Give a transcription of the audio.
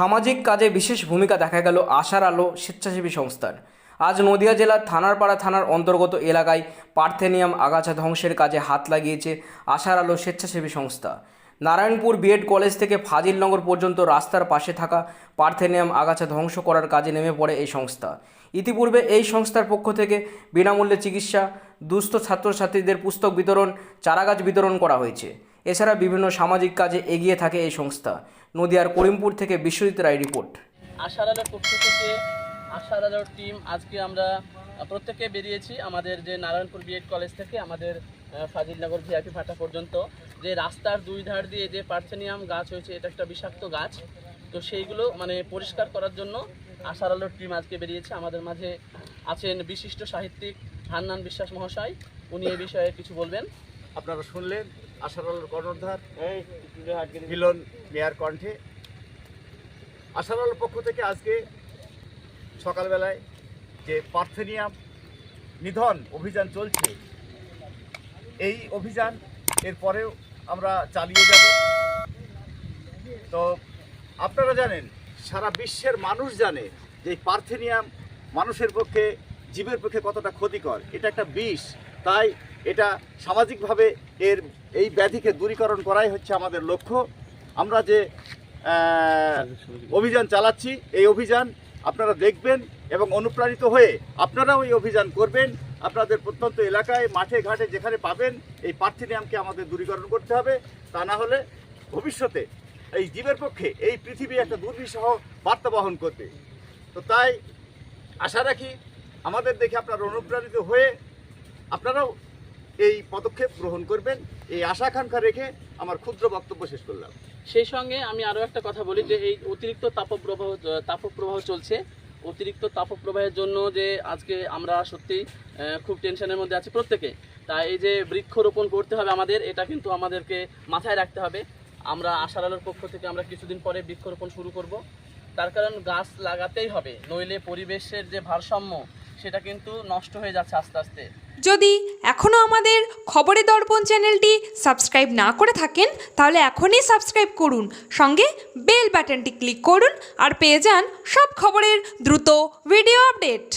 সামাজিক কাজে বিশেষ ভূমিকা দেখা গেল আশার আলো স্বেচ্ছাসেবী সংস্থার। আজ নদিয়া জেলার থানারপাড়া থানার অন্তর্গত এলাকায় পার্থেনিয়াম আগাছা ধ্বংসের কাজে হাত লাগিয়েছে আশার আলো স্বেচ্ছাসেবী সংস্থা। নারায়ণপুর বিএড কলেজ থেকে ফাজিলনগর পর্যন্ত রাস্তার পাশে থাকা পার্থেনিয়াম আগাছা ধ্বংস করার কাজে নেমে পড়ে এই সংস্থা। ইতিপূর্বে এই সংস্থার পক্ষ থেকে বিনামূল্যে চিকিৎসা, দুস্থ ছাত্রছাত্রীদের পুস্তক বিতরণ, চারাগাছ বিতরণ করা হয়েছে। এছাড়া বিভিন্ন সামাজিক কাজে এগিয়ে থাকে এই সংস্থা। নদিয়ার করিমপুর থেকে বিশ্বজিৎ রায় রিপোর্ট। আশার আলোর পক্ষ থেকে আশার আলোর টিম আজকে আমরা প্রত্যেকে বেরিয়েছি আমাদের যে নারায়ণপুর বিএড কলেজ থেকে আমাদের ফাজিলনগর ভিআইপি ফাটা পর্যন্ত। যে রাস্তার দুই ধার দিয়ে যে পার্থেনিয়াম গাছ হয়েছে, এটা একটা বিষাক্ত গাছ। তো সেইগুলো মানে পরিষ্কার করার জন্য আশার আলোর টিম আজকে বেরিয়েছে। আমাদের মাঝে আছেন বিশিষ্ট সাহিত্যিক হান্নান বিশ্বাস মহাশয়। উনি এই বিষয়ে কিছু বলবেন। আপনারা শুনলেন আশার আলোর কর্ণধার মিলন মেয়ার কণ্ঠে। আশার আলোর পক্ষ থেকে আজকে সকালবেলায় যে পার্থেনিয়াম নিধন অভিযান চলছে এই অভিযান এরপরেও আমরা চালিয়ে যাব। তো আপনারা জানেন সারা বিশ্বের মানুষ জানে যে পার্থেনিয়াম মানুষের পক্ষে জীবের পক্ষে কতটা ক্ষতিকর। এটা একটা বিষ। তাই এটা সামাজিকভাবে এর এই ব্যাধিকে দূরীকরণ করাই হচ্ছে আমাদের লক্ষ্য। আমরা যে অভিযান চালাচ্ছি, এই অভিযান আপনারা দেখবেন এবং অনুপ্রাণিত হয়ে আপনারাও এই অভিযান করবেন। আপনাদের প্রত্যন্ত এলাকায়, মাঠে, ঘাটে যেখানে পাবেন, এই পার্থিনিয়ামকে আমাদের দূরীকরণ করতে হবে। তা না হলে ভবিষ্যতে এই জীবের পক্ষে এই পৃথিবী একটা দুর্বিষহ বার্তা বহন করবে। তো তাই আশা রাখি আমাদের দেখে আপনারা অনুপ্রাণিত হয়ে আপনারাও এই পদক্ষেপ গ্রহণ করবেন। এই আশা আকাঙ্ক্ষা রেখে আমার ক্ষুদ্র বক্তব্য শেষ করলাম। সেই সঙ্গে আমি আরও একটা কথা বলি যে এই অতিরিক্ত তাপপ্রবাহ তাপপ্রবাহ চলছে। অতিরিক্ত তাপপ্রবাহের জন্য যে আজকে আমরা সত্যি খুব টেনশনের মধ্যে আছি প্রত্যেকে। তাই এই যে বৃক্ষরোপণ করতে হবে আমাদের, এটা কিন্তু আমাদেরকে মাথায় রাখতে হবে। আমরা আশার আলোর পক্ষ থেকে আমরা কিছুদিন পরে বৃক্ষরোপণ শুরু করব। তার কারণ গাছ লাগাতেই হবে, নইলে পরিবেশের যে ভারসাম্য সেটা কিন্তু নষ্ট হয়ে যাচ্ছে আস্তে আস্তে। যদি এখনও আমাদের খবরে দর্পণ চ্যানেলটি সাবস্ক্রাইব না করে থাকেন, তাহলে এখনই সাবস্ক্রাইব করুন, সঙ্গে বেল বাটনটি ক্লিক করুন আর পেয়ে যান সব খবরের দ্রুত ভিডিও আপডেট।